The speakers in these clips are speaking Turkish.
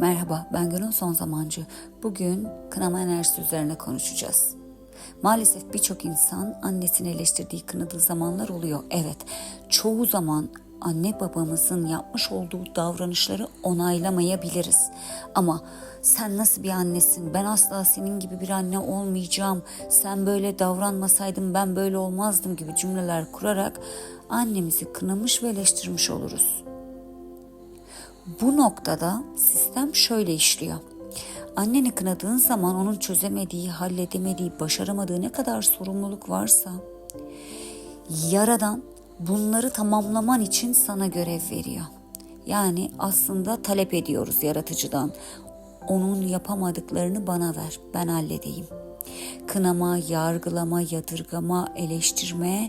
Merhaba, ben Gönül Son Zamancı. Bugün kınama enerjisi üzerine konuşacağız. Maalesef birçok insan annesini eleştirdiği, kınadığı zamanlar oluyor. Evet, çoğu zaman anne babamızın yapmış olduğu davranışları onaylamayabiliriz. Ama sen nasıl bir annesin? Ben asla senin gibi bir anne olmayacağım. Sen böyle davranmasaydın ben böyle olmazdım gibi cümleler kurarak annemizi kınamış ve eleştirmiş oluruz. Bu noktada sistem şöyle işliyor. Anneni kınadığın zaman onun çözemediği, halledemediği, başaramadığı ne kadar sorumluluk varsa yaradan bunları tamamlaman için sana görev veriyor. Yani aslında talep ediyoruz yaratıcıdan. Onun yapamadıklarını bana ver, ben halledeyim. Kınama, yargılama, yadırgama, eleştirme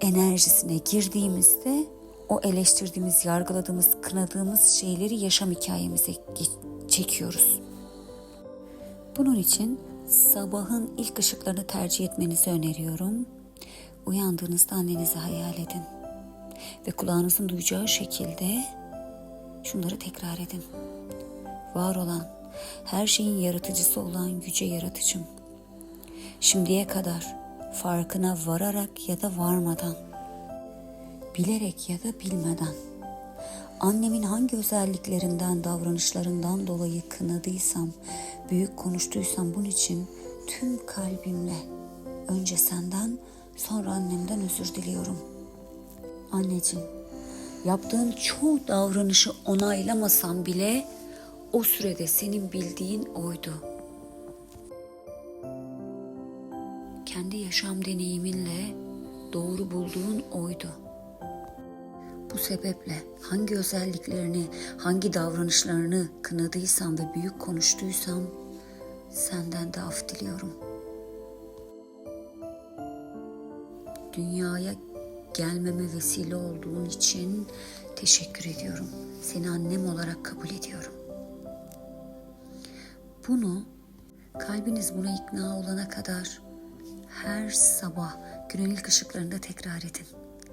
enerjisine girdiğimizde o eleştirdiğimiz, yargıladığımız, kınadığımız şeyleri yaşam hikayemize çekiyoruz. Bunun için sabahın ilk ışıklarını tercih etmenizi öneriyorum. Uyandığınızda annenizi hayal edin. Ve kulağınızın duyacağı şekilde şunları tekrar edin. Var olan, her şeyin yaratıcısı olan yüce yaratıcım. Şimdiye kadar farkına vararak ya da varmadan bilerek ya da bilmeden annemin hangi özelliklerinden, davranışlarından dolayı kınadıysam, büyük konuştuysam bunun için tüm kalbimle önce senden, sonra annemden özür diliyorum. Anneciğim, yaptığın çoğu davranışı onaylamasam bile o sürede senin bildiğin oydu. Kendi yaşam deneyiminle doğru bulduğun oydu. Bu sebeple hangi özelliklerini, hangi davranışlarını kınadıysam ve büyük konuştuysam senden de af diliyorum. Dünyaya gelmeme vesile olduğun için teşekkür ediyorum. Seni annem olarak kabul ediyorum. Bunu kalbiniz buna ikna olana kadar her sabah günün ilk ışıklarında tekrar edin.